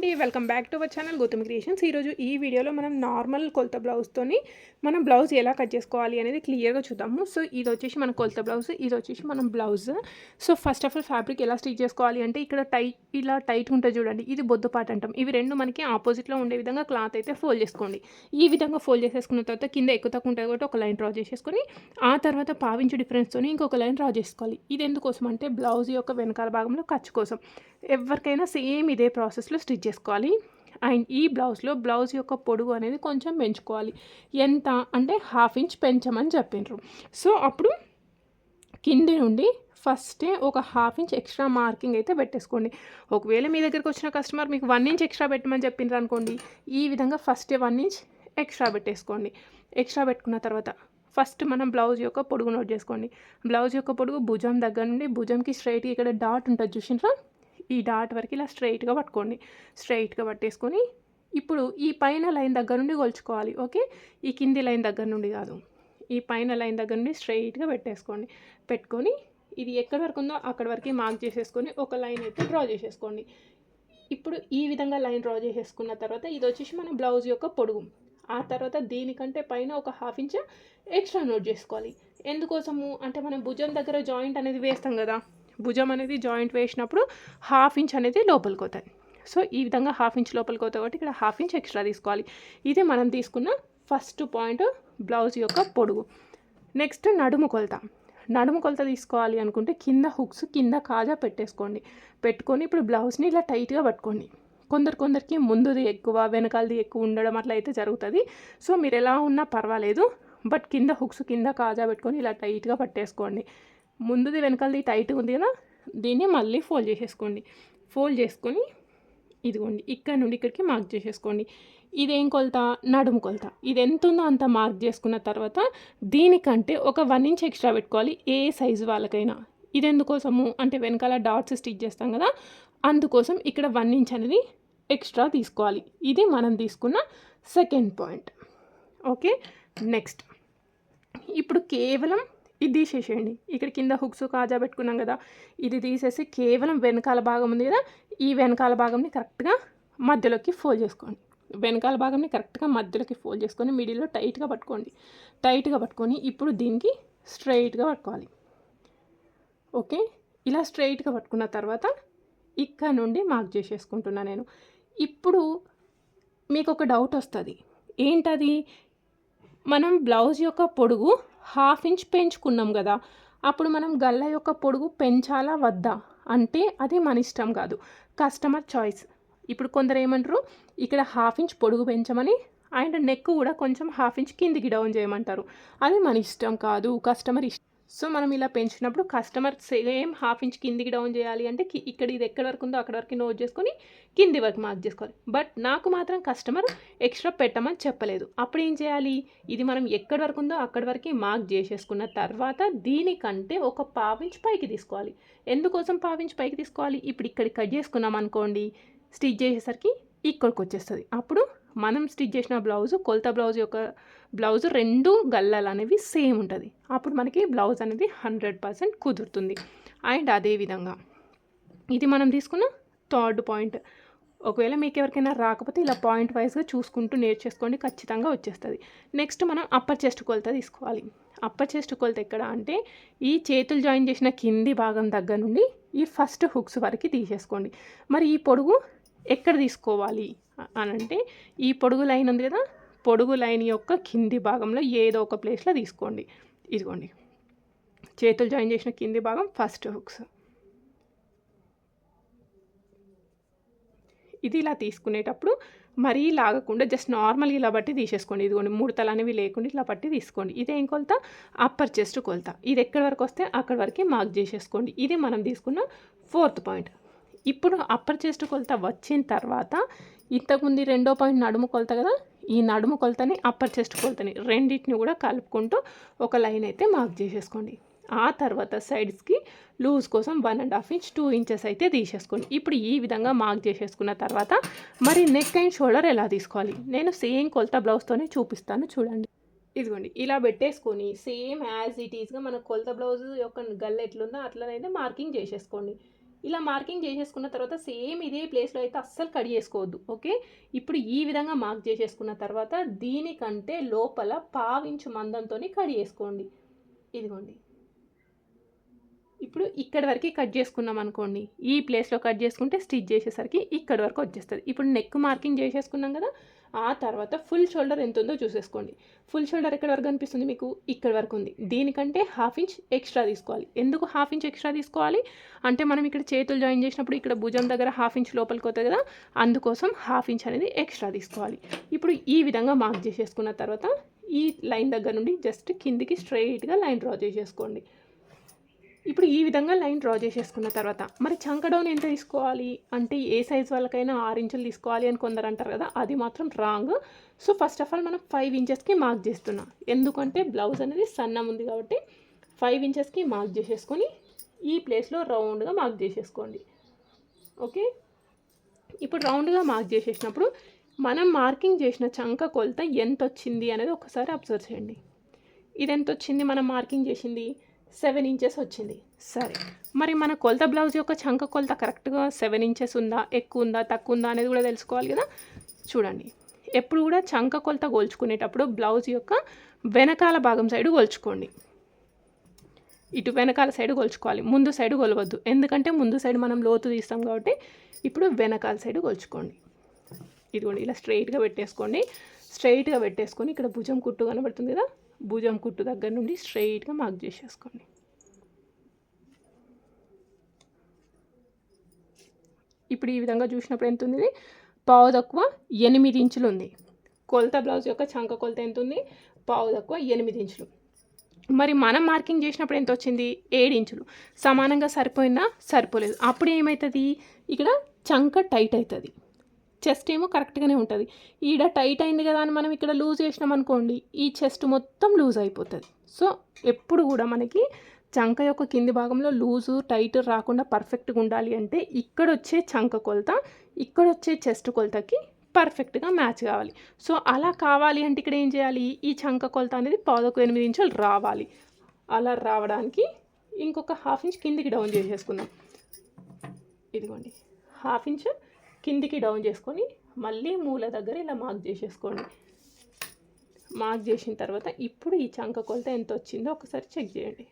అండి. Welcome back to our channel Gautam creations. ఈరోజు ఈ వీడియోలో మనం నార్మల్ కొలత బ్లౌజ్తోని మనం బ్లౌజ్ ఎలా కట్ చేసుకోవాలి అనేది క్లియర్గా చూద్దాము. సో ఇది వచ్చేసి మన కొలత బ్లౌజ్ ఇది వచ్చేసి మనం blouse. So first of all fabric ఎలా స్టిచ్ చేసుకోవాలి అంటే ఇక్కడ టైట్ ఇలా టైట్ ఉంటుంది చూడండి ఇది బొద్దుపాటు అంటాం. ఇవి రెండు మనకి ఆపోజిట్లో ఉండే విధంగా క్లాత్ అయితే ఫోల్డ్ చేసుకోండి. ఈ విధంగా ఫోల్డ్ చేసేసుకున్న తర్వాత కింద ఎక్కువ తక్కువ ఉంటుంది కాబట్టి ఒక లైన్ డ్రా చేసేసుకొని ఆ తర్వాత పావించు డిఫరెన్స్తో ఇంకొక లైన్ డ్రా చేసుకోవాలి. ఇది ఎందుకోసం అంటే బ్లౌజ్ యొక్క వెనకాల భాగంలో ఖర్చు కోసం. ఎవరికైనా సేమ్ ఇదే ప్రాసెస్లో స్టిచ్ చేసుకోవాలి. అండ్ ఈ బ్లౌజ్లో బ్లౌజ్ యొక్క పొడుగు అనేది కొంచెం పెంచుకోవాలి. ఎంత అంటే హాఫ్ ఇంచ్ పెంచమని చెప్పిండ్రు సో అప్పుడు కింది నుండి ఫస్టే ఒక హాఫ్ ఇంచ్ ఎక్స్ట్రా మార్కింగ్ అయితే పెట్టేసుకోండి. ఒకవేళ మీ దగ్గరికి వచ్చిన కస్టమర్ మీకు వన్ ఇంచ్ ఎక్స్ట్రా పెట్టమని చెప్పిండ్రు అనుకోండి ఈ విధంగా ఫస్టే వన్ ఇంచ్ ఎక్స్ట్రా పెట్టేసుకోండి. ఎక్స్ట్రా పెట్టుకున్న తర్వాత ఫస్ట్ మనం బ్లౌజ్ యొక్క పొడుగు నోట్ చేసుకోండి. బ్లౌజ్ యొక్క పొడుగు భుజం దగ్గర నుండి భుజంకి స్ట్రైట్గా ఇక్కడ డాట్ ఉంటుంది చూసినరా? ఈ డాట్ వరకు ఇలా స్ట్రైట్గా పట్టుకోండి. స్ట్రైట్గా పట్టేసుకొని ఇప్పుడు ఈ పైన లైన్ దగ్గర నుండి కొలుచుకోవాలి ఓకే? ఈ కింది లైన్ దగ్గర నుండి కాదు. ఈ పైన లైన్ దగ్గర నుండి స్ట్రైట్గా పెట్టేసుకోండి. పెట్టుకొని ఇది ఎక్కడి వరకు ఉందో అక్కడి వరకు మార్క్ చేసేసుకొని ఒక లైన్ అయితే డ్రా చేసేసుకోండి. ఇప్పుడు ఈ విధంగా లైన్ డ్రా చేసేసుకున్న తర్వాత ఇది వచ్చేసి మన బ్లౌజ్ యొక్క పొడుగు. ఆ తర్వాత దీనికంటే పైన ఒక హాఫ్ ఇంచ్ ఎక్స్ట్రా నోట్ చేసుకోవాలి. ఎందుకోసము? అంటే మనం భుజం దగ్గర జాయింట్ అనేది వేస్తాం కదా. భుజం అనేది జాయింట్ వేసినప్పుడు హాఫ్ ఇంచ్ అనేది లోపలికి అవుతుంది సో ఈ విధంగా హాఫ్ ఇంచ్ లోపలికి అవుతాయి కాబట్టి ఇక్కడ హాఫ్ ఇంచ్ ఎక్స్ట్రా తీసుకోవాలి. ఇది మనం తీసుకున్న ఫస్ట్ పాయింట్ బ్లౌజ్ యొక్క పొడుగు. నెక్స్ట్ నడుము కొలత. నడుము కొలత తీసుకోవాలి అనుకుంటే కింద హుక్స్ కింద కాజా పెట్టేసుకోండి. పెట్టుకొని ఇప్పుడు బ్లౌజ్ని ఇలా టైట్గా పట్టుకోండి. కొందరు కొందరికి ముందుది ఎక్కువ వెనకాలది ఎక్కువ ఉండడం అట్లా అయితే జరుగుతుంది. సో మీరు ఎలా ఉన్నా పర్వాలేదు. బట్ కింద హుక్స్ కింద కాజా పెట్టుకొని ఇలా టైట్గా పట్టేసుకోండి. ముందుది వెనకాలది టైట్గా ఉంది కదా దీన్ని మళ్ళీ ఫోల్డ్ చేసేసుకోండి. ఫోల్డ్ చేసుకొని ఇదిగోండి ఇక్కడ నుండి ఇక్కడికి మార్క్ చేసేసుకోండి. ఇదేం కొలత? నడుము కొలత. ఇది ఎంత ఉందో అంత మార్క్ చేసుకున్న తర్వాత దీనికంటే ఒక వన్ ఇంచ్ ఎక్స్ట్రా పెట్టుకోవాలి ఏ సైజు వాళ్ళకైనా. ఇది ఎందుకోసము? అంటే వెనకాల డాట్స్ స్టిచ్ చేస్తాం కదా అందుకోసం ఇక్కడ వన్ ఇంచ్ అనేది ఎక్స్ట్రా తీసుకోవాలి. ఇది మనం తీసుకున్న సెకండ్ పాయింట్. Okay next. ఇప్పుడు కేవలం ఇది తీసేసేయండి. ఇక్కడ కింద హుక్స్ కాజా పెట్టుకున్నాం కదా ఇది తీసేసి కేవలం వెనకాల భాగం ఉంది కదా ఈ వెనకాల భాగంని కరెక్ట్గా మధ్యలోకి ఫోల్డ్ చేసుకోండి. వెనకాల భాగంని కరెక్ట్గా మధ్యలోకి ఫోల్డ్ చేసుకొని మిడిల్లో టైట్గా పట్టుకోండి. టైట్గా పట్టుకొని ఇప్పుడు దీనికి స్ట్రైట్గా పట్టుకోవాలి. ఓకే? ఇలా స్ట్రైట్గా పట్టుకున్న తర్వాత ఇక్కడ నుండి మార్క్ చేసేసుకుంటున్నా నేను. ఇప్పుడు మీకు ఒక డౌట్ వస్తుంది. ఏంటది? మనం బ్లౌజ్ యొక్క పొడుగు హాఫ్ ఇంచ్ పెంచుకున్నాం కదా అప్పుడు మనం గల్ల యొక్క పొడుగు పెంచాలా వద్దా అంటే అది మన ఇష్టం కాదు కస్టమర్ చాయిస్. ఇప్పుడు కొందరు ఏమంటారు ఇక్కడ హాఫ్ ఇంచ్ పొడుగు పెంచమని అండ్ నెక్ కూడా కొంచెం హాఫ్ ఇంచ్ కిందికి డౌన్ చేయమంటారు. అది మన ఇష్టం కాదు కస్టమర్ ఇష్టం సో మనం ఇలా పెంచినప్పుడు కస్టమర్ సేమ్ హాఫ్ ఇంచ్ కిందికి డౌన్ చేయాలి అంటే ఇక్కడ ఇది ఎక్కడ వరకు ఉందో అక్కడ వరకు నోట్ చేసుకొని కింది వరకు మార్క్ చేసుకోవాలి. బట్ నాకు మాత్రం కస్టమర్ ఎక్స్ట్రా పెట్టమని చెప్పలేదు. అప్పుడు ఏం చేయాలి? ఇది మనం ఎక్కడి వరకు ఉందో అక్కడి వరకు మార్క్ చేసేసుకున్న తర్వాత దీనికంటే ఒక పావించ్ పైకి తీసుకోవాలి. ఎందుకోసం పావించ్ పైకి తీసుకోవాలి? ఇప్పుడు ఇక్కడ కట్ చేసుకున్నాం అనుకోండి స్టిచ్ చేసేసరికి ఇక్కడికి వచ్చేస్తుంది. అప్పుడు మనం స్టిచ్ చేసిన బ్లౌజ్ కొలత బ్లౌజ్ యొక్క బ్లౌజ్ రెండు గల్లలు అనేవి సేమ్ ఉంటుంది. అప్పుడు మనకి బ్లౌజ్ అనేది హండ్రెడ్ పర్సెంట్ కుదురుతుంది. అండ్ అదేవిధంగా ఇది మనం తీసుకున్న థర్డ్ పాయింట్. ఒకవేళ మీకు ఎవరికైనా రాకపోతే ఇలా పాయింట్ వైజ్గా చూసుకుంటూ నేర్చేసుకోండి ఖచ్చితంగా వచ్చేస్తుంది. నెక్స్ట్ మనం అప్పర్ చెస్ట్ కొలత తీసుకోవాలి. అప్పర్ చెస్ట్ కొలత ఎక్కడ అంటే ఈ చేతులు జాయిన్ చేసిన కింది భాగం దగ్గర నుండి ఈ ఫస్ట్ హుక్స్ వరకు తీసేసుకోండి. మరి ఈ పొడుగు ఎక్కడ తీసుకోవాలి? అని అంటే ఈ పొడుగు లైన్ ఉంది కదా పొడుగు లైన్ యొక్క కింది భాగంలో ఏదో ఒక ప్లేస్లో తీసుకోండి. ఇదిగోండి. చేతులు జాయిన్ చేసిన కింది భాగం ఫస్ట్ హుక్స్. ఇది ఇలా తీసుకునేటప్పుడు మరీ లాగకుండా జస్ట్ నార్మల్గా ఇలా బట్టి తీసేసుకోండి. ఇదిగోండి ముడతలు అనేవి లేకుండా ఇట్లా పట్టి తీసుకోండి. ఇదేం కొలత? అప్పర్ చెస్ట్ కొలత. ఇది ఎక్కడి వరకు వస్తే అక్కడి వరకు మార్క్ చేసేసుకోండి. ఇది మనం తీసుకున్న ఫోర్త్ పాయింట్. ఇప్పుడు అప్పర్ చెస్ట్ కొలత వచ్చిన తర్వాత ఇంతకుముందు రెండో పాయింట్ నడుము కొలత కదా ఈ నడుము కొలతని అప్పర్ చెస్ట్ కొలతని రెండింటిని కూడా కలుపుకుంటూ ఒక లైన్ అయితే మార్క్ చేసేసుకోండి. ఆ తర్వాత సైడ్స్కి లూజ్ కోసం one and half inch two inches అయితే తీసేసుకోండి. ఇప్పుడు ఈ విధంగా మార్క్ చేసేసుకున్న తర్వాత మరి నెక్ అండ్ షోల్డర్ ఎలా తీసుకోవాలి? నేను సేమ్ కొలత బ్లౌజ్తోనే చూపిస్తాను చూడండి. ఇదిగోండి ఇలా పెట్టేసుకొని సేమ్ యాజ్ ఇట్ ఈస్గా మన కొలత బ్లౌజ్ యొక్క గల్ల ఎట్లుందో అట్లనైతే మార్కింగ్ చేసేసుకోండి. ఇలా మార్కింగ్ చేసేసుకున్న తర్వాత సేమ్ ఇదే ప్లేస్లో అయితే అస్సలు కట్ చేసుకోవద్దు ఓకే ఇప్పుడు ఈ విధంగా మార్క్ చేసేసుకున్న తర్వాత దీనికంటే లోపల పావించు మందంతో కట్ చేసుకోండి. ఇదిగోండి. ఇప్పుడు ఇక్కడ వరకు కట్ చేసుకున్నాం అనుకోండి ఈ ప్లేస్లో కట్ చేసుకుంటే స్టిచ్ చేసేసరికి ఇక్కడ వరకు వచ్చేస్తుంది. ఇప్పుడు నెక్ మార్కింగ్ చేసేసుకున్నాం కదా ఆ తర్వాత ఫుల్ షోల్డర్ ఎంత ఉందో చూసేసుకోండి. ఫుల్ షోల్డర్ ఎక్కడ వరకు అనిపిస్తుంది మీకు? ఇక్కడ వరకు ఉంది. దీనికంటే హాఫ్ ఇంచ్ ఎక్స్ట్రా తీసుకోవాలి. ఎందుకు హాఫ్ ఇంచ్ ఎక్స్ట్రా తీసుకోవాలి? అంటే మనం ఇక్కడ చేతులు జాయిన్ చేసినప్పుడు ఇక్కడ భుజం దగ్గర హాఫ్ ఇంచ్ లోపలికి వస్తుంది కదా అందుకోసం హాఫ్ ఇంచ్ అనేది ఎక్స్ట్రా తీసుకోవాలి. ఇప్పుడు ఈ విధంగా మార్క్ చేసేసుకున్న తర్వాత ఈ లైన్ దగ్గర నుండి జస్ట్ కిందికి స్ట్రైట్గా లైన్ డ్రా చేసేసుకోండి. ఇప్పుడు ఈ విధంగా లైన్ డ్రా చేసేసుకున్న తర్వాత మరి చంక డౌన్ ఎంత తీసుకోవాలి? అంటే ఏ సైజ్ వాళ్ళకైనా ఆరు ఇంచులు తీసుకోవాలి అని కొందరు అంటారు కదా అది మాత్రం wrong. So first of all మనం ఫైవ్ ఇంచెస్కి మార్క్ చేస్తున్నాం. ఎందుకంటే బ్లౌజ్ అనేది సన్నం ఉంది కాబట్టి ఫైవ్ ఇంచెస్కి మార్క్ చేసేసుకొని ఈ ప్లేస్లో రౌండ్గా మార్క్ చేసేసుకోండి. ఓకే ఇప్పుడు రౌండ్గా మార్క్ చేసేసినప్పుడు మనం మార్కింగ్ చేసిన చంక కొలత ఎంత వచ్చింది అనేది ఒకసారి అబ్జర్వ్ చేయండి. ఇది ఎంత వచ్చింది మనం మార్కింగ్ చేసింది? సెవెన్ ఇంచెస్ వచ్చింది. సరే. మరి మన కొలత బ్లౌజ్ యొక్క చంక కొలత కరెక్ట్గా సెవెన్ ఇంచెస్ ఉందా ఎక్కువ ఉందా తక్కువ ఉందా అనేది కూడా తెలుసుకోవాలి కదా. చూడండి. ఎప్పుడు కూడా చంక కొలత గోల్చుకునేటప్పుడు బ్లౌజ్ యొక్క వెనకాల భాగం సైడ్ గోల్చుకోండి ఇటు వెనకాల సైడ్ గొలుచుకోవాలి ముందు సైడ్ గొలవద్దు ఎందుకంటే ముందు సైడ్ మనం లోతు తీస్తాం కాబట్టి ఇప్పుడు వెనకాల సైడ్ గొలుచుకోండి ఇదిగోండి ఇలా స్ట్రైట్గా పెట్టేసుకోండి. స్ట్రైట్గా పెట్టేసుకొని ఇక్కడ భుజం కుట్టు కనబడుతుంది కదా. భుజం కుట్టు దగ్గర నుండి స్ట్రైట్గా మార్క్ చేసేసుకోండి. ఇప్పుడు ఈ విధంగా చూసినప్పుడు ఎంత ఉంది? పావు తక్కువ ఎనిమిది ఇంచులు ఉంది. కొలత బ్లౌజ్ యొక్క చంక కొలత ఎంత ఉంది? పావు తక్కువ ఎనిమిది ఇంచులు. మరి మనం మార్కింగ్ చేసినప్పుడు ఎంత వచ్చింది? ఏడు ఇంచులు. సమానంగా సరిపోయినా సరిపోలేదు. అప్పుడు ఏమవుతుంది ఇక్కడ చంక టైట్ అవుతుంది. చెస్ట్ ఏమో కరెక్ట్గానే ఉంటుంది. ఈడ టైట్ అయింది కదా అని మనం ఇక్కడ లూజ్ చేసినాం అనుకోండి ఈ చెస్ట్ మొత్తం లూజ్ అయిపోతుంది. సో ఎప్పుడు కూడా మనకి చంక యొక్క కింది భాగంలో లూజు టైట్ రాకుండా పర్ఫెక్ట్గా ఉండాలి అంటే ఇక్కడ వచ్చే చంక కొలత ఇక్కడ వచ్చే చెస్ట్ కొలతకి పర్ఫెక్ట్గా మ్యాచ్ కావాలి. సో అలా కావాలి అంటే ఇక్కడ ఏం చేయాలి? ఈ చంక కొలత అనేది పాదకు ఎనిమిది ఇంచులు రావాలి. అలా రావడానికి ఇంకొక హాఫ్ ఇంచ్ కిందికి డౌన్ చేసేసుకుందాం. ఇదిగోండి. హాఫ్ ఇంచ్ కిందికి డౌన్ చేసుకొని మళ్ళీ మూల దగ్గర ఇలా మార్క్ చేసేసుకోండి. మార్క్ చేసిన తర్వాత ఇప్పుడు ఈ చంక కొలత ఎంత వచ్చిందో ఒకసారి చెక్ చేయండి.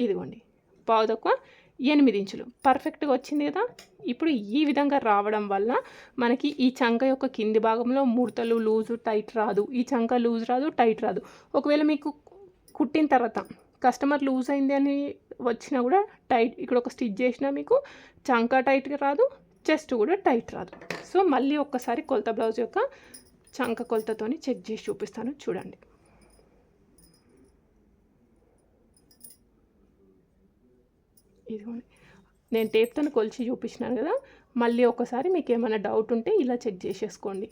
ఇదిగోండి. పావు తక్కువ ఎనిమిది ఇంచులు. పర్ఫెక్ట్గా వచ్చింది కదా? ఇప్పుడు ఈ విధంగా రావడం వల్ల మనకి ఈ చంక యొక్క కింది భాగంలో ముడతలు లూజు టైట్ రాదు. ఈ చంక లూజ్ రాదు టైట్ రాదు. ఒకవేళ మీకు కుట్టిన తర్వాత కస్టమర్ లూజ్ అయింది అని వచ్చినా కూడా టైట్ ఇక్కడ ఒక స్టిచ్ చేసినా మీకు చంక టైట్గా రాదు చెస్ట్ కూడా టైట్ రాదు. సో మళ్ళీ ఒక్కసారి కొలత బ్లౌజ్ యొక్క చంక కొలతతోని చెక్ చేసి చూపిస్తాను. చూడండి. ఇదిగోండి. నేను టేప్తో కొలిచి చూపించినాను కదా. మళ్ళీ ఒకసారి మీకు ఏమైనా డౌట్ ఉంటే ఇలా చెక్ చేసేసుకోండి.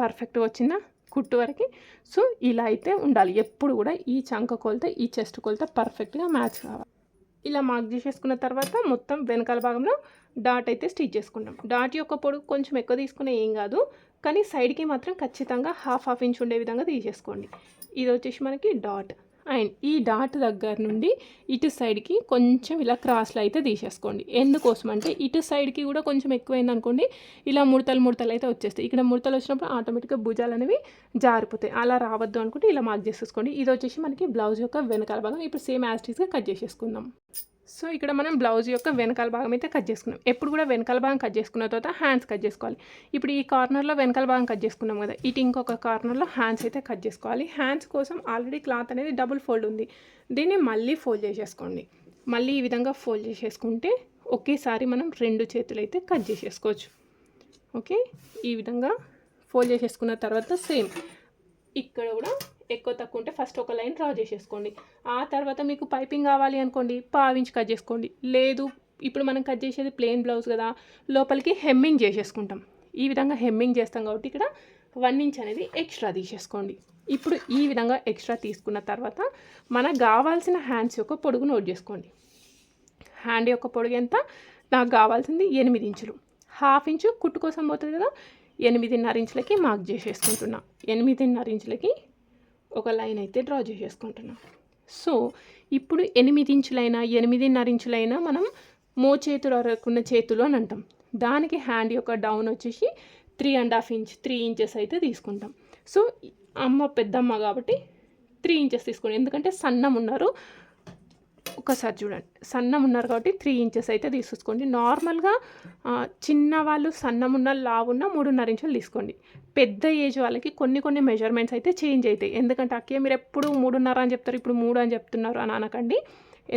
పర్ఫెక్ట్గా వచ్చిందా? కుట్టు వరకు. సో ఇలా అయితే ఉండాలి. ఎప్పుడు కూడా ఈ చంక కొలత ఈ చెస్ట్ కొలత పర్ఫెక్ట్గా మ్యాచ్ కావాలి. ఇలా మార్క్ చేసేసుకున్న తర్వాత మొత్తం వెనకాల భాగంలో డాట్ అయితే స్టిచ్ చేసుకుంటాం. డాట్ యొక్క పొడుగు కొంచెం ఎక్కువ తీసుకునే ఏం కాదు కానీ సైడ్కి మాత్రం ఖచ్చితంగా హాఫ్ హాఫ్ ఇంచ్ ఉండే విధంగా తీసేసుకోండి. ఇది వచ్చేసి మనకి డాట్. అండ్ ఈ డాట్ దగ్గర నుండి ఇటు సైడ్కి కొంచెం ఇలా క్రాస్లో అయితే తీసేసుకోండి. ఎందుకోసం అంటే ఇటు సైడ్కి కూడా కొంచెం ఎక్కువైంది అనుకోండి ఇలా ముడతలు ముడతలు అయితే వచ్చేస్తాయి. ఇక్కడ ముడతలు వచ్చినప్పుడు ఆటోమేటిక్గా భుజాలు అనేవి జారిపోతాయి. అలా రావద్దు అనుకుంటే ఇలా మార్క్ చేసేసుకోండి. ఇది వచ్చేసి మనకి బ్లౌజ్ యొక్క వెనకాల భాగం. ఇప్పుడు సేమ్ యాస్టీస్గా కట్ చేసేసుకుందాం. సో ఇక్కడ మనం బ్లౌజ్ యొక్క వెనకాల భాగం అయితే కట్ చేసుకున్నాం. ఎప్పుడు కూడా వెనకాల భాగం కట్ చేసుకున్న తర్వాత హ్యాండ్స్ కట్ చేసుకోవాలి. ఇప్పుడు ఈ కార్నర్లో వెనకాల భాగం కట్ చేసుకున్నాం కదా ఇటు ఇంకొక కార్నర్లో హ్యాండ్స్ అయితే కట్ చేసుకోవాలి. హ్యాండ్స్ కోసం ఆల్రెడీ క్లాత్ అనేది డబుల్ ఫోల్డ్ ఉంది. దీన్ని మళ్ళీ ఫోల్డ్ చేసేసుకోండి. మళ్ళీ ఈ విధంగా ఫోల్డ్ చేసేసుకుంటే ఒకేసారి మనం రెండు చేతులు అయితే కట్ చేసేసుకోవచ్చు. ఓకే? ఈ విధంగా ఫోల్డ్ చేసేసుకున్న తర్వాత సేమ్. ఇక్కడ కూడా ఎక్కువ తక్కువ ఉంటే ఫస్ట్ ఒక లైన్ డ్రా చేసేసుకోండి. ఆ తర్వాత మీకు పైపింగ్ కావాలి అనుకోండి పావించి కట్ చేసుకోండి. లేదు ఇప్పుడు మనం కట్ చేసేది ప్లెయిన్ బ్లౌజ్ కదా లోపలికి హెమ్మింగ్ చేసేసుకుంటాం. ఈ విధంగా హెమ్మింగ్ చేస్తాం కాబట్టి ఇక్కడ వన్ ఇంచ్ అనేది ఎక్స్ట్రా తీసేసుకోండి. ఇప్పుడు ఈ విధంగా ఎక్స్ట్రా తీసుకున్న తర్వాత మనకు కావాల్సిన హ్యాండ్స్ యొక్క పొడుగు నోట్ చేసుకోండి. హ్యాండ్ యొక్క పొడుగు ఎంత? నాకు కావాల్సింది ఎనిమిది ఇంచులు. హాఫ్ ఇంచు కుట్టు కోసం పోతుంది కదా ఎనిమిదిన్నర ఇంచులకి మార్క్ చేసేసుకుంటున్నా. ఎనిమిదిన్నర ఇంచులకి ఒక లైన్ అయితే డ్రా చేసేసుకుంటున్నాం. సో ఇప్పుడు ఎనిమిది ఇంచులైనా ఎనిమిదిన్నర ఇంచులైనా మనం మో చేతులు అరకున్న చేతులు అని అంటాం. దానికి హ్యాండ్ యొక్క డౌన్ వచ్చేసి three and half inch three inches అయితే తీసుకుంటాం. సో అమ్మ పెద్దమ్మ కాబట్టి త్రీ ఇంచెస్ తీసుకోండి. ఎందుకంటే సన్నం ఉన్నారు. ఒకసారి చూడండి. సన్నం ఉన్నారు కాబట్టి త్రీ ఇంచెస్ అయితే తీసుకోండి నార్మల్గా చిన్న వాళ్ళు సన్నమున్న లావున్న మూడున్నర ఇంచులు తీసుకోండి. పెద్ద ఏజ్ వాళ్ళకి కొన్ని కొన్ని మెజర్మెంట్స్ అయితే చేంజ్ అవుతాయి. ఎందుకంటే అక్కే మీరు ఎప్పుడు మూడున్నర అని చెప్తారు ఇప్పుడు మూడు అని చెప్తున్నారు అని అనకండి.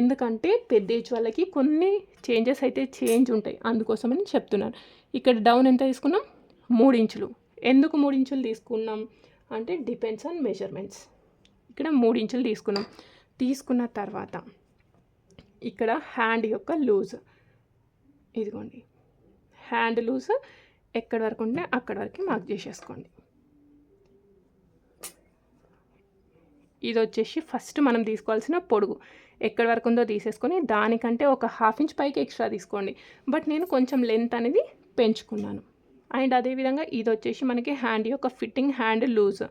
ఎందుకంటే పెద్ద ఏజ్ వాళ్ళకి కొన్ని చేంజెస్ అయితే చేంజ్ ఉంటాయి. అందుకోసమని చెప్తున్నాను. ఇక్కడ డౌన్ ఎంత తీసుకున్నాం? మూడు ఇంచులు. ఎందుకు మూడు ఇంచులు తీసుకున్నాం? అంటే డిపెండ్స్ ఆన్ మెజర్మెంట్స్ ఇక్కడ మూడు ఇంచులు తీసుకున్నాం. తీసుకున్న తర్వాత ఇక్కడ హ్యాండ్ యొక్క లూజ్. ఇదిగోండి. హ్యాండ్ లూజ్ ఎక్కడి వరకు ఉంటే అక్కడి వరకు మార్క్ చేసేసుకోండి. ఇది వచ్చేసి ఫస్ట్ మనం తీసుకోవాల్సిన పొడుగు. ఎక్కడి వరకు ఉందో తీసేసుకొని దానికంటే ఒక హాఫ్ ఇంచ్ పైకి ఎక్స్ట్రా తీసుకోండి. బట్ నేను కొంచెం లెంత్ అనేది పెంచుకున్నాను. అండ్ అదేవిధంగా ఇది వచ్చేసి మనకి హ్యాండ్ యొక్క fitting hand loose.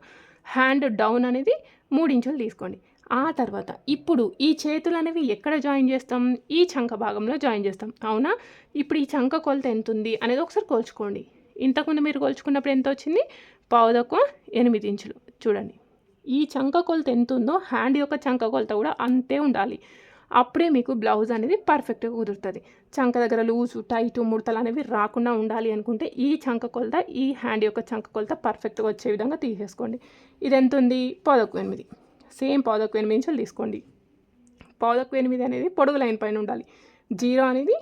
Hand down అనేది మూడు ఇంచులు తీసుకోండి. ఆ తర్వాత ఇప్పుడు ఈ చేతులు అనేవి ఎక్కడ జాయిన్ చేస్తాం? ఈ చంక భాగంలో జాయిన్ చేస్తాం. అవునా? ఇప్పుడు ఈ చంక కొలత ఎంత ఉంది అనేది ఒకసారి కొలుచుకోండి. ఇంతకుముందు మీరు కొలుచుకున్నప్పుడు ఎంత వచ్చింది? పావుదక్కువ ఎనిమిది ఇంచులు. చూడండి. ఈ చంక కొలత ఎంత ఉందో హ్యాండ్ యొక్క చంక కొలత కూడా అంతే ఉండాలి. అప్పుడే మీకు బ్లౌజ్ అనేది పర్ఫెక్ట్గా కుదురుతుంది. చంక దగ్గర లూజు టైటు ముడతలు అనేవి రాకుండా ఉండాలి అనుకుంటే ఈ చంక కొలత ఈ హ్యాండ్ యొక్క చంక కొలత పర్ఫెక్ట్గా వచ్చే విధంగా తీసేసుకోండి. ఇది ఎంత ఉంది పాదకు ఎనిమిది. సేమ్ పాదకు ఎనిమిది ఇంచులు తీసుకోండి. పాదకు ఎనిమిది అనేది పొడుగు లైన్ పైన ఉండాలి. జీరో అనేది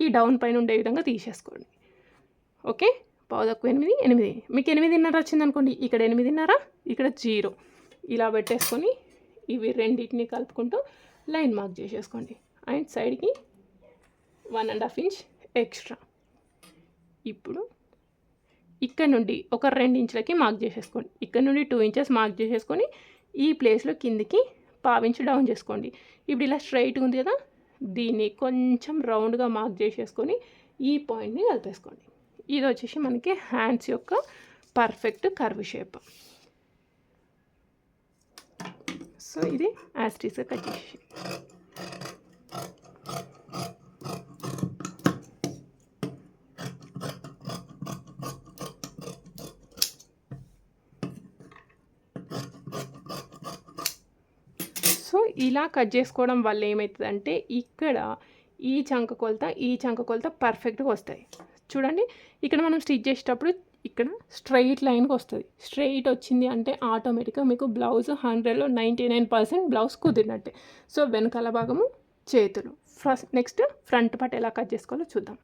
ఈ డౌన్ పైన ఉండే విధంగా తీసేసుకోండి. ఓకే? పాదకు ఎనిమిది ఎనిమిది. మీకు ఎనిమిదిన్నర వచ్చింది అనుకోండి. ఇక్కడ ఎనిమిదిన్నర ఇక్కడ జీరో. ఇలా పెట్టేసుకొని ఇవి రెండింటిని కలుపుకుంటూ లైన్ మార్క్ చేసేసుకోండి. అండ్ సైడ్కి one and half inch extra. ఇప్పుడు ఇక్కడ నుండి ఒక రెండు ఇంచులకి మార్క్ చేసేసుకోండి. ఇక్కడ నుండి టూ ఇంచెస్ మార్క్ చేసేసుకొని ఈ ప్లేస్లో కిందికి పావించి డౌన్ చేసుకోండి. ఇప్పుడు ఇలా స్ట్రైట్గా ఉంది కదా దీన్ని కొంచెం రౌండ్గా మార్క్ చేసేసుకొని ఈ పాయింట్ని కలిపేసుకోండి. ఇది వచ్చేసి మనకి హ్యాండ్స్ యొక్క పర్ఫెక్ట్ కర్వ్ షేప్. సో ఇది యాస్టీస్గా కట్ చేసి సో ఇలా కట్ చేసుకోవడం వల్ల ఏమవుతుందంటే ఇక్కడ ఈ చంక కొలత ఈ చంక కొలత పర్ఫెక్ట్గా వస్తాయి. చూడండి ఇక్కడ మనం స్టిచ్ చేసేటప్పుడు ఇక్కడ స్ట్రైట్ లైన్కి వస్తుంది. స్ట్రైట్ వచ్చింది అంటే ఆటోమేటిక్గా మీకు బ్లౌజ్ హండ్రెడ్లో నైంటీ నైన్ పర్సెంట్ బ్లౌజ్ కుదిరినట్టే. సో వెనకాల భాగము చేతులు. ఫస్ట్ నెక్స్ట్ ఫ్రంట్ పార్ట్ ఎలా కట్ చేసుకోవాలో చూద్దాం.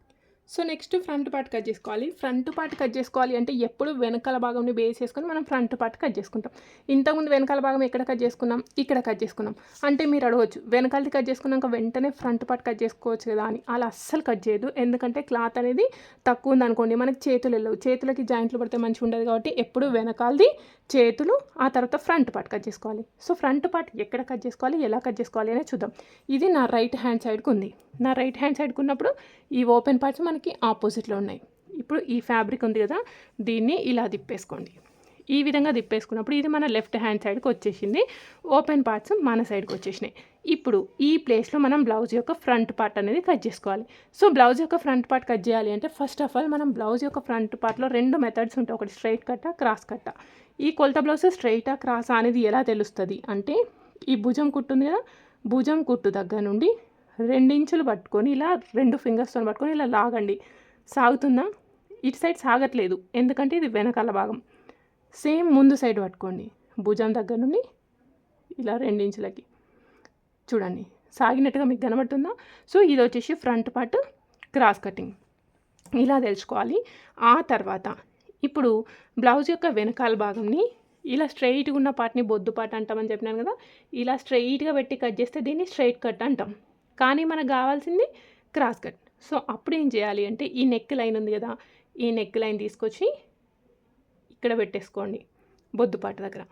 So next front part cut చేసుకోవాలి. ఫ్రంట్ పార్ట్ కట్ చేసుకోవాలి అంటే ఎప్పుడు వెనకాల భాగంని బేస్ చేసుకొని మనం ఫ్రంట్ పార్ట్ కట్ చేసుకుంటాం. ఇంతకుముందు వెనకాల భాగం ఎక్కడ కట్ చేసుకున్నాం? ఇక్కడ కట్ చేసుకున్నాం. అంటే మీరు అడగవచ్చు వెనకాలది కట్ చేసుకున్నాక వెంటనే ఫ్రంట్ పార్ట్ కట్ చేసుకోవచ్చు కదా అని. అలా అస్సలు కట్ చేయదు ఎందుకంటే క్లాత్ అనేది తక్కువ ఉంది అనుకోండి మనకి చేతులు వెళ్ళవు. చేతులకి జాయింట్లు పడితే మంచిగా ఉండదు కాబట్టి ఎప్పుడు వెనకాలది చేతులు ఆ తర్వాత ఫ్రంట్ పార్ట్ కట్ చేసుకోవాలి. సో ఫ్రంట్ పార్ట్ ఎక్కడ కట్ చేసుకోవాలి ఎలా కట్ చేసుకోవాలి అనేది చూద్దాం. ఇది నా రైట్ హ్యాండ్ సైడ్కి ఉంది. నా రైట్ హ్యాండ్ సైడ్కి ఉన్నప్పుడు ఈ ఓపెన్ పార్ట్స్ మనకి ఆపోజిట్లో ఉన్నాయి. ఇప్పుడు ఈ ఫ్యాబ్రిక్ ఉంది కదా దీన్ని ఇలా తిప్పేసుకోండి. ఈ విధంగా తిప్పేసుకున్నప్పుడు ఇది మన లెఫ్ట్ హ్యాండ్ సైడ్కి వచ్చేసింది. ఓపెన్ పార్ట్స్ మన సైడ్కి వచ్చేసినాయి. ఇప్పుడు ఈ ప్లేస్లో మనం బ్లౌజ్ యొక్క ఫ్రంట్ పార్ట్ అనేది కట్ చేసుకోవాలి. సో బ్లౌజ్ యొక్క ఫ్రంట్ పార్ట్ కట్ చేయాలి అంటే ఫస్ట్ ఆఫ్ ఆల్ మనం బ్లౌజ్ యొక్క ఫ్రంట్ పార్ట్లో రెండు మెథడ్స్ ఉంటాయి. ఒకటి స్ట్రైట్ కట్ట క్రాస్ కట్ట ఈ కొలత బ్లౌజ్ స్ట్రైటా క్రాస్ అనేది ఎలా తెలుస్తుంది? అంటే ఈ భుజం కుట్టు ఉంది కదా భుజం కుట్టు దగ్గర నుండి రెండించులు పట్టుకొని ఇలా రెండు ఫింగర్స్తో పట్టుకొని ఇలా లాగండి. సాగుతుందా? ఇటు సైడ్ సాగట్లేదు. ఎందుకంటే ఇది వెనకాల భాగం. సేమ్ ముందు సైడ్ పట్టుకోండి. భుజం దగ్గర నుండి ఇలా రెండించులకి. చూడండి. సాగినట్టుగా మీకు కనబడుతుందా? సో ఇది వచ్చేసి ఫ్రంట్ పార్ట్ క్రాస్ కటింగ్. ఇలా తెలుసుకోవాలి. ఆ తర్వాత ఇప్పుడు బ్లౌజ్ యొక్క వెనకాల భాగంని ఇలా స్ట్రైట్గా ఉన్న పార్ట్ని బొద్దు పార్ట్ అంటామని చెప్పినాను కదా? ఇలా స్ట్రైట్గా పెట్టి కట్ చేస్తే దీన్ని స్ట్రైట్ కట్ అంటాం. కానీ మనకు కావాల్సింది క్రాస్ కట్. సో అప్పుడు ఏం చేయాలి అంటే ఈ నెక్ లైన్ ఉంది కదా ఈ నెక్ లైన్ తీసుకొచ్చి ఇక్కడ పెట్టేసుకోండి బొద్దుపాటు దగ్గర.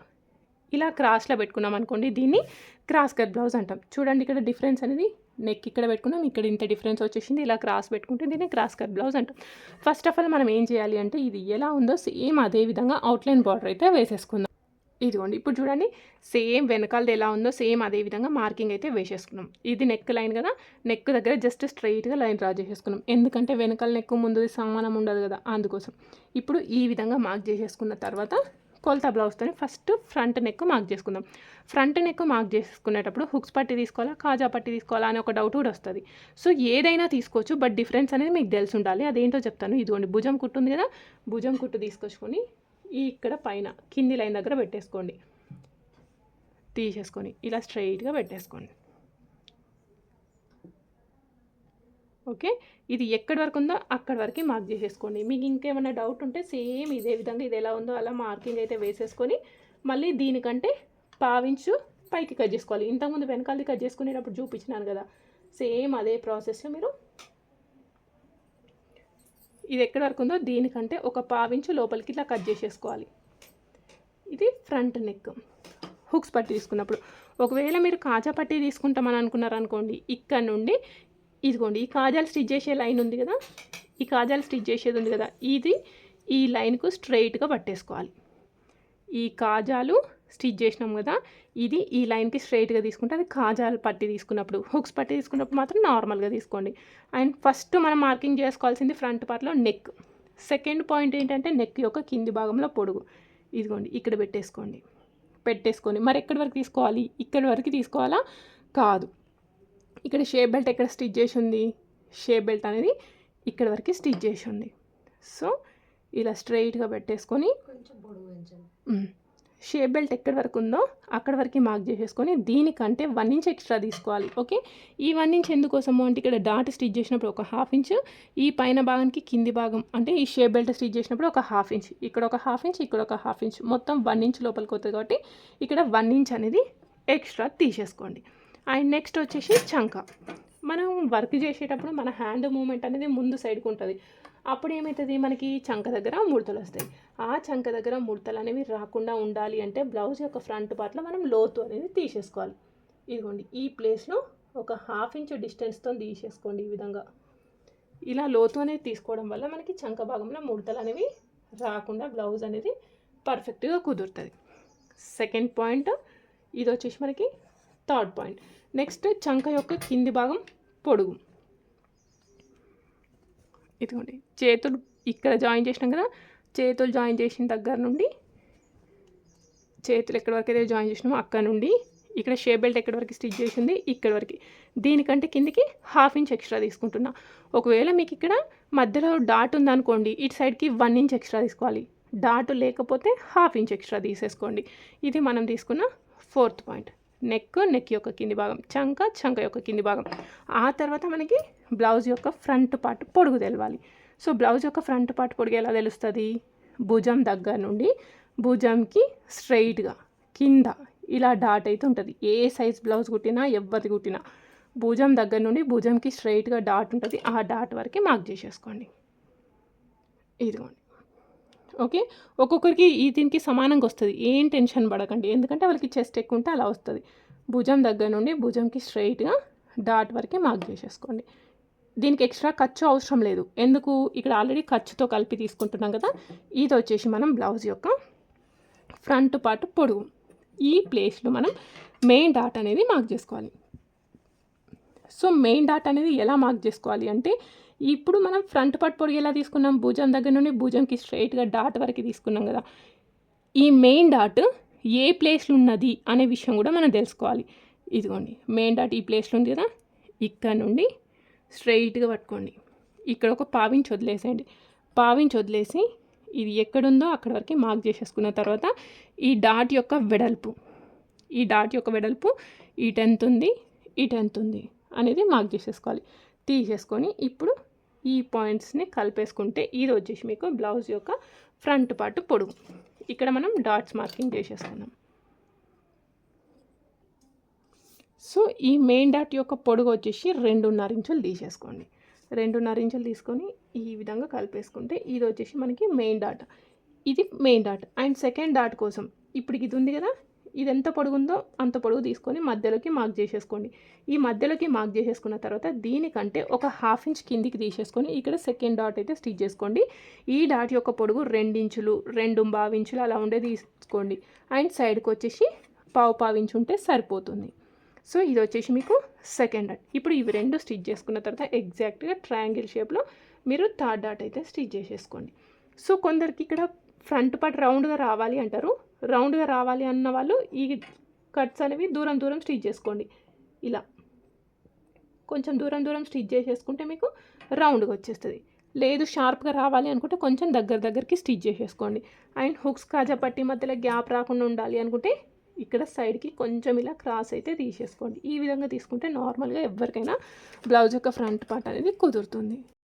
ఇలా క్రాస్లో పెట్టుకున్నాం అనుకోండి దీన్ని క్రాస్ కట్ బ్లౌజ్ అంటాం. చూడండి ఇక్కడ డిఫరెన్స్ అనేది నెక్ ఇక్కడ పెట్టుకున్నాం ఇక్కడ ఇంత డిఫరెన్స్ వచ్చేసింది ఇలా క్రాస్ పెట్టుకుంటే దీన్ని క్రాస్ కట్ బ్లౌజ్ అంటాం. ఫస్ట్ ఆఫ్ ఆల్ మనం ఏం చేయాలి అంటే ఇది ఎలా ఉందో సేమ్ అదే విధంగా అవుట్లైన్ బార్డర్ అయితే వేసేసుకుందాం. ఇదిగోండి ఇప్పుడు చూడండి సేమ్ వెనకాలది ఎలా ఉందో సేమ్ అదే విధంగా మార్కింగ్ అయితే వేసేసుకున్నాం. ఇది నెక్ లైన్ కదా నెక్ దగ్గర జస్ట్ స్ట్రైట్గా లైన్ డ్రా చేసేసుకున్నాం. ఎందుకంటే వెనకాల నెక్ ముందుది సమానం ఉండదు కదా అందుకోసం. ఇప్పుడు ఈ విధంగా మార్క్ చేసేసుకున్న తర్వాత కొలత బ్లౌజ్తో ఫస్ట్ ఫ్రంట్ నెక్ మార్క్ చేసుకుందాం. ఫ్రంట్ నెక్ మార్క్ చేసుకునేటప్పుడు హుక్స్ పట్టి తీసుకోవాలా కాజా పట్టి తీసుకోవాలా అని ఒక డౌట్ కూడా వస్తుంది. సో ఏదైనా తీసుకోవచ్చు బట్ డిఫరెన్స్ అనేది మీకు తెలిసి ఉండాలి. అదేంటో చెప్తాను. ఇదిగోండి భుజం కుట్టు ఉంది కదా భుజం కుట్టు తీసుకొచ్చుకొని ఈ ఇక్కడ పైన కింది లైన్ దగ్గర పెట్టేసుకోండి. తీసేసుకొని ఇలా స్ట్రైట్గా పెట్టేసుకోండి. ఓకే? ఇది ఎక్కడి వరకు ఉందో అక్కడి వరకు మార్క్ చేసేసుకోండి. మీకు ఇంకేమైనా డౌట్ ఉంటే సేమ్ ఇదే విధంగా ఇది ఎలా ఉందో అలా మార్కింగ్ అయితే వేసేసుకొని మళ్ళీ దీనికంటే పావించు పైకి కట్ చేసుకోవాలి. ఇంతకుముందు వెనకాలది కట్ చేసుకునేటప్పుడు చూపించినాను కదా. సేమ్ అదే ప్రాసెస్లో మీరు ఇది ఎక్కడ వరకు ఉందో దీనికంటే ఒక పావించు లోపలికి ఇట్లా కట్ చేసేసుకోవాలి. ఇది ఫ్రంట్ నెక్. హుక్స్ పట్టి తీసుకున్నప్పుడు. ఒకవేళ మీరు కాజా పట్టి తీసుకుంటామని అనుకున్నారు అనుకోండి ఇక్కడ నుండి ఇదిగోండి ఈ కాజాలు స్టిచ్ చేసే లైన్ ఉంది కదా? ఈ కాజాలు స్టిచ్ చేసేది ఉంది కదా? ఇది ఈ లైన్కు స్ట్రైట్గా పట్టేసుకోవాలి. ఈ కాజాలు స్టిచ్ చేసినాం కదా ఇది ఈ లైన్కి స్ట్రైట్గా తీసుకుంటే అది కాజాలు పట్టి తీసుకున్నప్పుడు హుక్స్ పట్టి తీసుకున్నప్పుడు మాత్రం నార్మల్గా తీసుకోండి. అండ్ ఫస్ట్ మనం మార్కింగ్ చేసుకోవాల్సింది ఫ్రంట్ పార్ట్లో నెక్. సెకండ్ పాయింట్ ఏంటంటే నెక్ యొక్క కింది భాగంలో పొడుగు. ఇదిగోండి ఇక్కడ పెట్టేసుకోండి. పెట్టేసుకొని మరి ఎక్కడి వరకు తీసుకోవాలి? ఇక్కడి వరకు తీసుకోవాలా? కాదు. ఇక్కడ షేప్ బెల్ట్ ఎక్కడ స్టిచ్ చేసి ఉంది? షేప్ బెల్ట్ అనేది ఇక్కడ వరకు స్టిచ్ చేసి ఉంది. సో ఇలా స్ట్రైట్గా పెట్టేసుకొని షేప్ బెల్ట్ ఎక్కడి వరకు ఉందో అక్కడ వరకు మార్క్ చేసేసుకొని దీనికంటే వన్ ఇంచ్ ఎక్స్ట్రా తీసుకోవాలి ఓకే? ఈ వన్ ఇంచ్ ఎందుకోసము అంటే ఇక్కడ డాట్ స్టిచ్ చేసినప్పుడు ఒక హాఫ్ ఇంచ్ ఈ పైన భాగానికి కింది భాగం అంటే ఈ షేప్ బెల్ట్ స్టిచ్ చేసినప్పుడు ఒక హాఫ్ ఇంచ్ ఇక్కడ ఒక హాఫ్ ఇంచ్ ఇక్కడ ఒక హాఫ్ ఇంచ్ మొత్తం వన్ ఇంచ్ లోపలికి వస్తుంది కాబట్టి ఇక్కడ వన్ ఇంచ్ అనేది ఎక్స్ట్రా తీసేసుకోండి. అండ్ నెక్స్ట్ వచ్చేసి చంక. మనం వర్క్ చేసేటప్పుడు మన హ్యాండ్ మూమెంట్ అనేది ముందు సైడ్కి ఉంటుంది. అప్పుడు ఏమవుతుంది మనకి చంక దగ్గర ముడతలు వస్తాయి. ఆ చంక దగ్గర ముడతలు అనేవి రాకుండా ఉండాలి అంటే బ్లౌజ్ యొక్క ఫ్రంట్ పార్ట్లో మనం లోతు అనేది తీసేసుకోవాలి. ఇదిగోండి ఈ ప్లేస్లో ఒక హాఫ్ ఇంచ్ డిస్టెన్స్తో తీసేసుకోండి ఈ విధంగా. ఇలా లోతు అనేది తీసుకోవడం వల్ల మనకి చంక భాగంలో ముడతలు అనేవి రాకుండా బ్లౌజ్ అనేది పర్ఫెక్ట్గా కుదురుతుంది. సెకండ్ పాయింట్ ఇది వచ్చేసి మనకి థర్డ్ పాయింట్. నెక్స్ట్ చంక యొక్క కింది భాగం పొడుగు. ఇదిగోండి చేతులు ఇక్కడ జాయిన్ చేసినాం కదా చేతులు జాయిన్ చేసిన దగ్గర నుండి చేతులు ఎక్కడి వరకు అయితే జాయిన్ చేసినామో అక్కడ నుండి ఇక్కడ షేప్ బెల్ట్ ఎక్కడి వరకు స్టిచ్ చేసింది ఇక్కడ వరకు. దీనికంటే కిందికి హాఫ్ ఇంచ్ ఎక్స్ట్రా తీసుకుంటున్నా. ఒకవేళ మీకు ఇక్కడ మధ్యలో డాట్ ఉందనుకోండి ఇటు సైడ్కి వన్ ఇంచ్ ఎక్స్ట్రా తీసుకోవాలి. డాట్ లేకపోతే హాఫ్ ఇంచ్ ఎక్స్ట్రా తీసేసుకోండి. ఇది మనం తీసుకున్న ఫోర్త్ పాయింట్. నెక్ నెక్ యొక్క కింది భాగం చంక చంక యొక్క కింది భాగం. ఆ తర్వాత మనకి బ్లౌజ్ యొక్క ఫ్రంట్ పార్ట్ పొడుగు తెలవాలి. సో బ్లౌజ్ యొక్క ఫ్రంట్ పార్ట్ పొడుగు ఎలా తెలుస్తుంది? భుజం దగ్గర నుండి భుజంకి స్ట్రైట్గా కింద ఇలా డాట్ అయితే ఉంటుంది. ఏ సైజ్ బ్లౌజ్ కుట్టినా ఎవరిది కుట్టినా భుజం దగ్గర నుండి భుజంకి స్ట్రైట్గా డాట్ ఉంటుంది. ఆ డాట్ వరకు మార్క్ చేసేసుకోండి. ఇదిగోండి. ఓకే? ఒక్కొక్కరికి ఈ దీనికి సమానంగా వస్తుంది. ఏం టెన్షన్ పడకండి. ఎందుకంటే వాళ్ళకి చెస్ట్ ఎక్కువ ఉంటే అలా వస్తుంది. భుజం దగ్గర నుండి భుజంకి స్ట్రైట్గా డాట్ వరకే మార్క్ చేసేసుకోండి. దీనికి ఎక్స్ట్రా ఖర్చు అవసరం లేదు. ఎందుకు? ఇక్కడ ఆల్రెడీ ఖర్చుతో కలిపి తీసుకుంటున్నాం కదా? ఇది వచ్చేసి మనం బ్లౌజ్ యొక్క ఫ్రంట్ పార్ట్ పొడుగు. ఈ ప్లేస్లో మనం మెయిన్ డాట్ అనేది మార్క్ చేసుకోవాలి. సో మెయిన్ డాట్ అనేది ఎలా మార్క్ చేసుకోవాలి అంటే ఇప్పుడు మనం ఫ్రంట్ పార్ట్ పొడిగేలా తీసుకున్నాం? భుజం దగ్గర నుండి భుజంకి స్ట్రైట్గా డాట్ వరకు తీసుకున్నాం కదా. ఈ మెయిన్ డాట్ ఏ ప్లేస్లో ఉన్నది అనే విషయం కూడా మనం తెలుసుకోవాలి. ఇదిగోండి మెయిన్ డాట్ ఈ ప్లేస్లో ఉంది కదా. ఇక్కడ నుండి స్ట్రైట్గా పట్టుకోండి. ఇక్కడ ఒక పావించి వదిలేసేయండి. పావించి వదిలేసి ఇది ఎక్కడుందో అక్కడ వరకు మార్క్ చేసేసుకున్న తర్వాత ఈ డాట్ యొక్క వెడల్పు ఈ డాట్ యొక్క వెడల్పు ఈ టెన్త్ ఉంది ఈ టెన్త్ ఉంది అనేది మార్క్ చేసేసుకోవాలి. తీసేసుకొని ఇప్పుడు ఈ పాయింట్స్ని కలిపేసుకుంటే ఇది వచ్చేసి మీకు బ్లౌజ్ యొక్క ఫ్రంట్ పార్ట్ పొడుగు. ఇక్కడ మనం డాట్స్ మార్కింగ్ చేసేసుకున్నాం సో ఈ మెయిన్ డాట్ యొక్క పొడుగు వచ్చేసి రెండున్నర ఇంచులు తీసేసుకోండి. రెండున్నర ఇంచులు తీసుకొని ఈ విధంగా కలిపేసుకుంటే ఇది వచ్చేసి మనకి మెయిన్ డాట్. ఇది main dot. And second dot కోసం ఇప్పుడు ఇది ఉంది కదా ఇది ఎంత పొడుగు ఉందో అంత పొడుగు తీసుకొని మధ్యలోకి మార్క్ చేసేసుకోండి. ఈ మధ్యలోకి మార్క్ చేసేసుకున్న తర్వాత దీనికంటే ఒక హాఫ్ ఇంచ్ కిందికి తీసేసుకొని ఇక్కడ సెకండ్ డాట్ అయితే స్టిచ్ చేసుకోండి. ఈ డాట్ యొక్క పొడుగు రెండించులు రెండు ఇంచులు అలా ఉండే తీసుకోండి. అండ్ సైడ్కి వచ్చేసి పావు పావు ఇంచు ఉంటే సరిపోతుంది. సో ఇది వచ్చేసి మీకు సెకండ్ డాట్ ఇప్పుడు ఇవి రెండు స్టిచ్ చేసుకున్న తర్వాత ఎగ్జాక్ట్గా ట్రయాంగిల్ షేప్లో మీరు థర్డ్ డాట్ అయితే స్టిచ్ చేసేసుకోండి. సో కొందరికి ఇక్కడ ఫ్రంట్ పార్ట్ రౌండ్గా రావాలి అంటారు. రౌండ్గా రావాలి అన్న వాళ్ళు ఈ కట్స్ అనేవి దూరం దూరం స్టిచ్ చేసుకోండి. ఇలా. కొంచెం దూరం దూరం స్టిచ్ చేసేసుకుంటే మీకు రౌండ్గా వచ్చేస్తుంది. లేదు షార్ప్గా రావాలి అనుకుంటే కొంచెం దగ్గర దగ్గరికి స్టిచ్ చేసేసుకోండి. అండ్ హుక్స్ కాజా పట్టి మధ్యలో గ్యాప్ రాకుండా ఉండాలి అనుకుంటే ఇక్కడ సైడ్కి కొంచెం ఇలా క్రాస్ అయితే తీసేసుకోండి. ఈ విధంగా తీసుకుంటే నార్మల్గా ఎవరికైనా బ్లౌజ్ యొక్క ఫ్రంట్ పార్ట్ అనేది కుదురుతుంది.